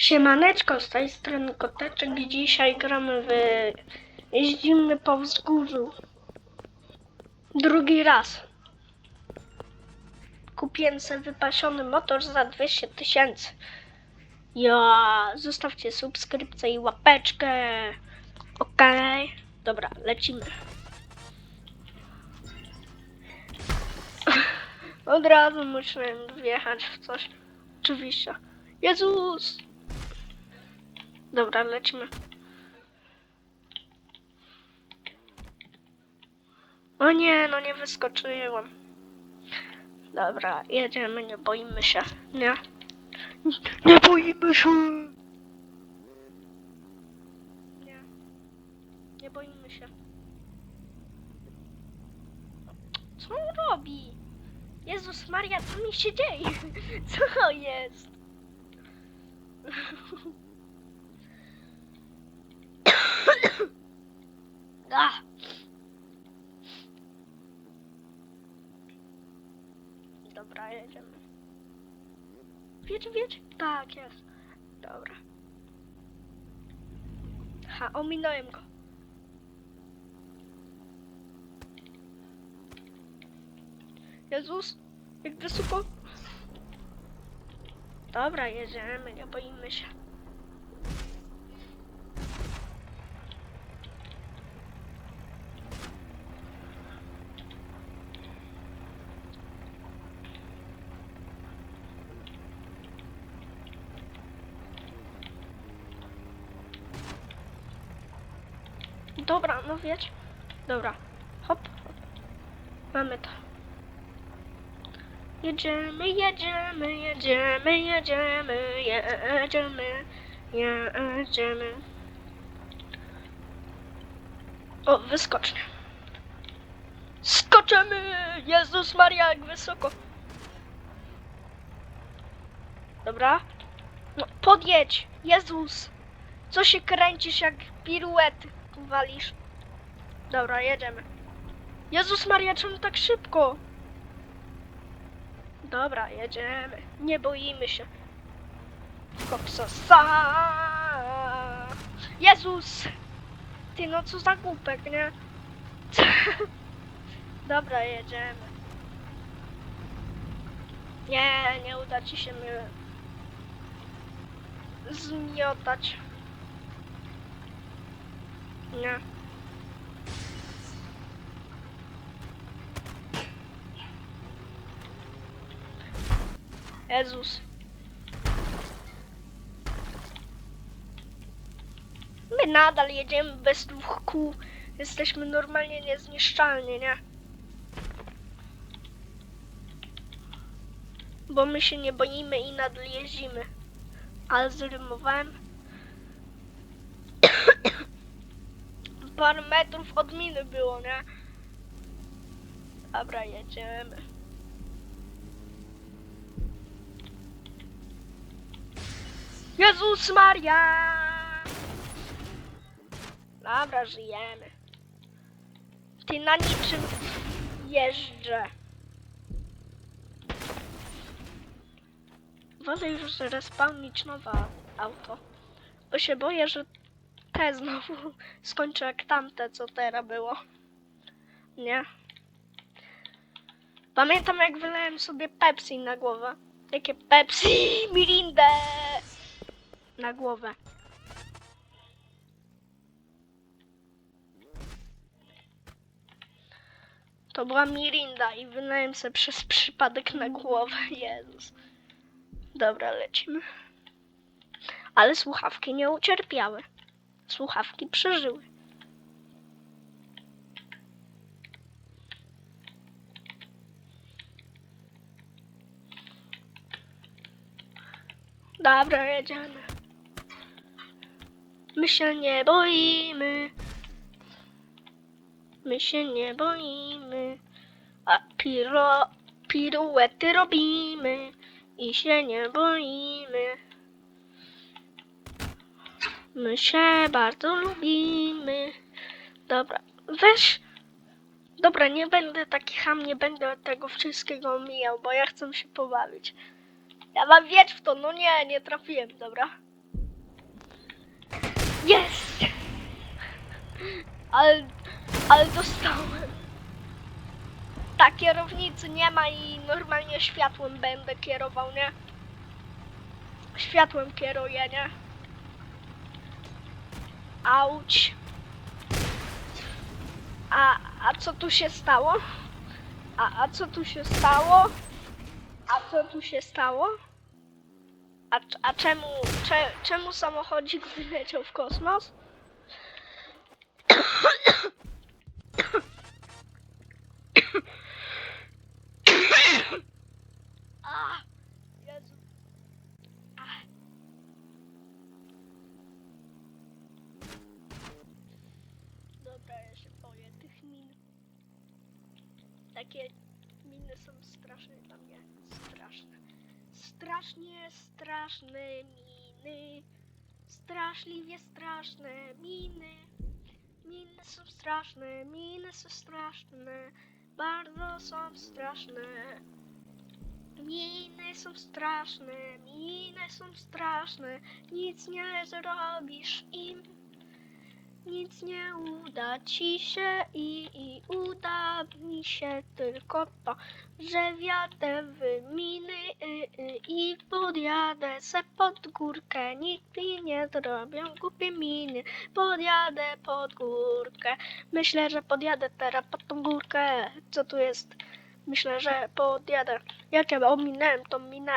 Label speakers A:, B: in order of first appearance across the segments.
A: Siemaneczko, z tej strony Koteczek. Dzisiaj gramy w... Jeździmy po wzgórzu. Drugi raz. Kupiłem sobie wypasiony motor za 200 tysięcy. Ja, zostawcie subskrypcję i łapeczkę. Okej. Dobra, lecimy. Od razu muszę wjechać w coś. Oczywiście. Jezus! Dobra, lecimy. O nie, no nie wyskoczyłem. Dobra, jedziemy, nie boimy się. Nie. Nie boimy się. Nie. Nie boimy się. Co on robi? Jezus Maria, co mi się dzieje? Co jest? Ah. Dobra, jedziemy. Wiedź, wiedź? Tak, jest. Dobra. Ha, ominąłem go. Jezus, jak wysoko. Dobra, jedziemy, nie boimy się. Dobra, no wiecie. Dobra. Hop. Mamy to. Jedziemy, jedziemy, jedziemy, jedziemy, jedziemy, jedziemy. O, wyskocznia. Skoczymy! Jezus Maria, jak wysoko. Dobra. No, podjedź! Jezus! Co się kręcisz jak piruety walisz? Dobra, jedziemy. Jezus Maria, czemu tak szybko? Dobra, jedziemy. Nie boimy się. Kopsosa. Jezus! Ty, no co za głupek, nie? Dobra, jedziemy. Nie, nie uda ci się mnie zmiotać. Nie. Jezus. My nadal jedziemy bez dwóch kół. Jesteśmy normalnie niezniszczalni, nie? Bo my się nie boimy i nadal jeździmy. Ale zrymowałem. Parę metrów od miny było, nie? Dobra, jedziemy. Jezus Maria! Dobra, żyjemy. Ty na niczym jeżdżę. Wolę już zrespawnić nowe auto. Bo się boję, że te znowu skończę jak tamte, co teraz było. Nie. Pamiętam jak wylałem sobie Pepsi na głowę. Jakie Pepsi, Mirindę na głowę. To była Mirinda i wylałem sobie przez przypadek na głowę. Jezus. Dobra, lecimy. Ale słuchawki nie ucierpiały. Słuchawki przeżyły. Dobra, jedziemy. My się nie boimy. My się nie boimy. A piro, piruety robimy. I się nie boimy. My się bardzo lubimy. Dobra, weź. Dobra, nie będę taki ham, nie będę tego wszystkiego omijał, bo ja chcę się pobawić. Ja mam wiecz w to, no nie, nie trafiłem, dobra. Jest! Ale, ale dostałem. Tak, kierownicy nie ma i normalnie światłem będę kierował, nie? Światłem kieruję, nie? Auć. A, a co tu się stało? A, a co tu się stało? A co tu się stało? A, a czemu, cze, czemu samochodzik wyleciał w kosmos? A, Jezu. A. Dobra, ja się boję tych min. Takie miny są straszne dla mnie. Straszne. Strasznie straszne miny. Straszliwie straszne miny. Miny są straszne, miny są straszne. Bardzo są straszne. Miny są straszne, miny są straszne. Nic nie zrobisz im. Nic nie uda ci się i, i uda mi się tylko to, że wjadę w miny y, y, i podjadę se pod górkę. Nikt mi nie zrobią głupie miny. Podjadę pod górkę. Myślę, że podjadę teraz pod tą górkę. Co tu jest? Myślę, że podjadę. Jak ja ominąłem tą minę?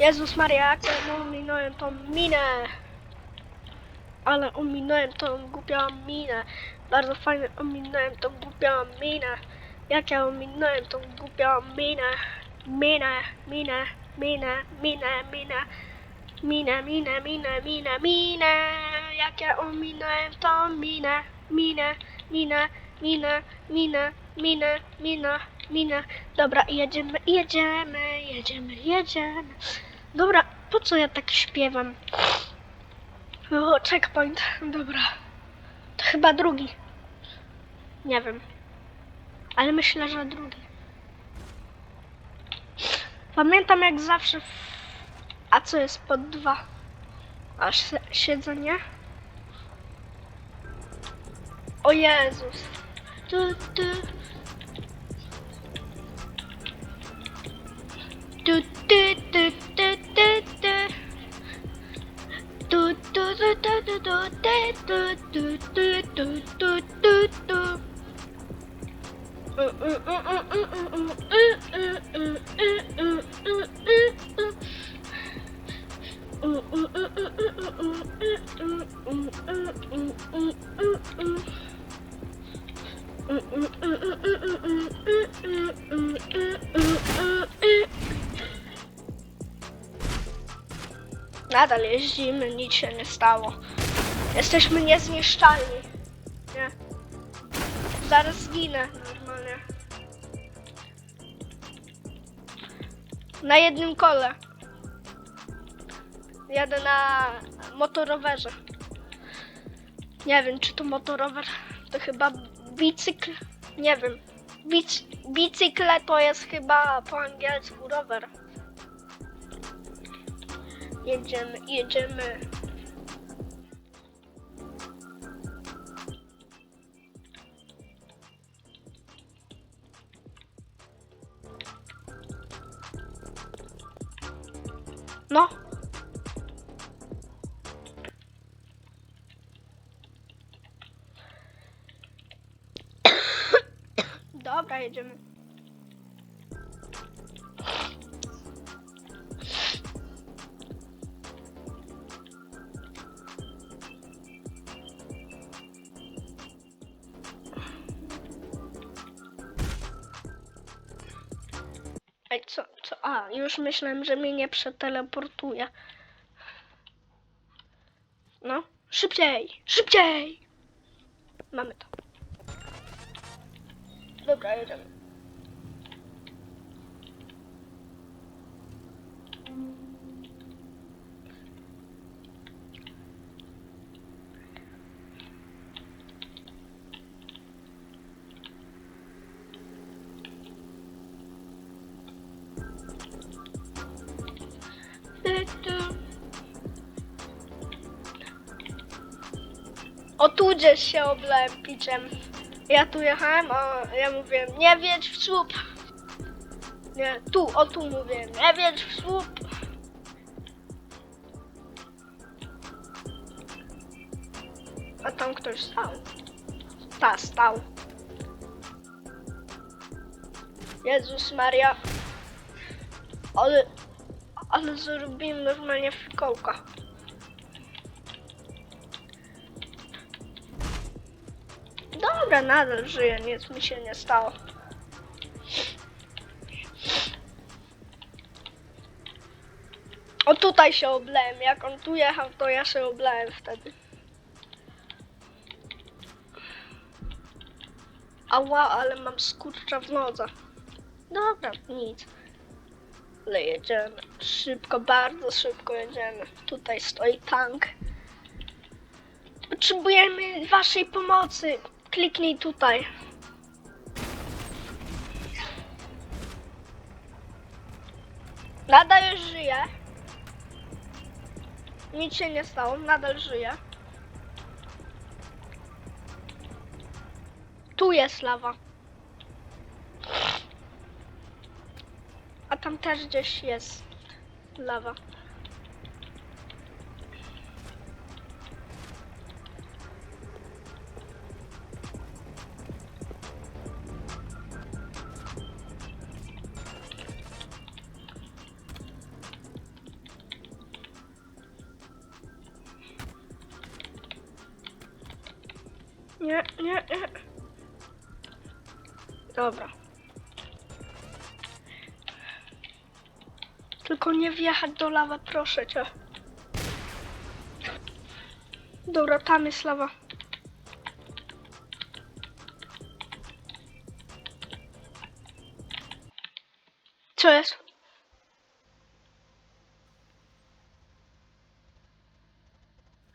A: Jezus Maria, jak ja ominąłem tą minę? Ale ominąłem tą głupią minę. Bardzo fajnie ominąłem tą głupią minę. Jak ja ominąłem tą głupią minę. Minę, minę, minę, minę, minę. Minę, minę, minę, minę, minę. Jak ja ominąłem tą minę. Minę, minę, minę, minę, minę, minę, minę. Dobra, jedziemy, jedziemy, jedziemy, jedziemy. Dobra, po co ja tak śpiewam? O, checkpoint. Dobra. To chyba drugi. Nie wiem. Ale myślę, że drugi. Pamiętam jak zawsze. W... A co jest pod dwa? A si- siedzenie? O Jezus. Tu. Tu, Nadal jeździmy, nic się nie stało. Jesteśmy niezniszczalni. Nie. Zaraz zginę Na jednym kole. Jadę na motorowerze. Nie wiem, czy to motorower. To chyba bicykl. Nie wiem. Bic bicykle to jest chyba po angielsku rower. Jedziemy, jedziemy. No. Dobra, jedziemy. Już myślałem, że mnie nie przeteleportuje. No, szybciej, szybciej! Mamy to. Dobra, jedziemy. O tu gdzieś się oblałem piczem. Ja tu jechałem, a ja mówiłem, nie wiedź w słup. Nie, tu, o tu mówię, nie wiedź w słup. A tam ktoś stał. Ta, stał. Jezus Maria. Ale, ale zrobiłem normalnie fikołka. Dobra, nadal żyję, nic mi się nie stało. O tutaj się oblałem, jak on tu jechał, to ja się oblałem wtedy. Ała, ale mam skurcza w nodze. Dobra, nic. Ale jedziemy. Szybko, bardzo szybko jedziemy. Tutaj stoi tank. Potrzebujemy waszej pomocy. Kliknij tutaj. Nadal żyje. Nic się nie stało, nadal żyje. Tu jest lawa. A tam też gdzieś jest lawa. Dobra. Tylko nie wjechać do lawy, proszę cię. Dobra, tam jest lawa. Co jest?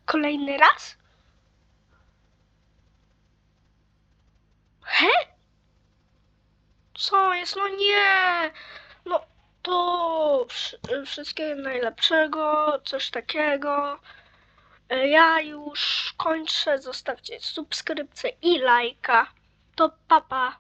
A: Kolejny raz? Co jest? No nie! No to wsz- wszystkiego najlepszego, coś takiego. E, Ja już kończę. Zostawcie subskrypcję i lajka. To papa.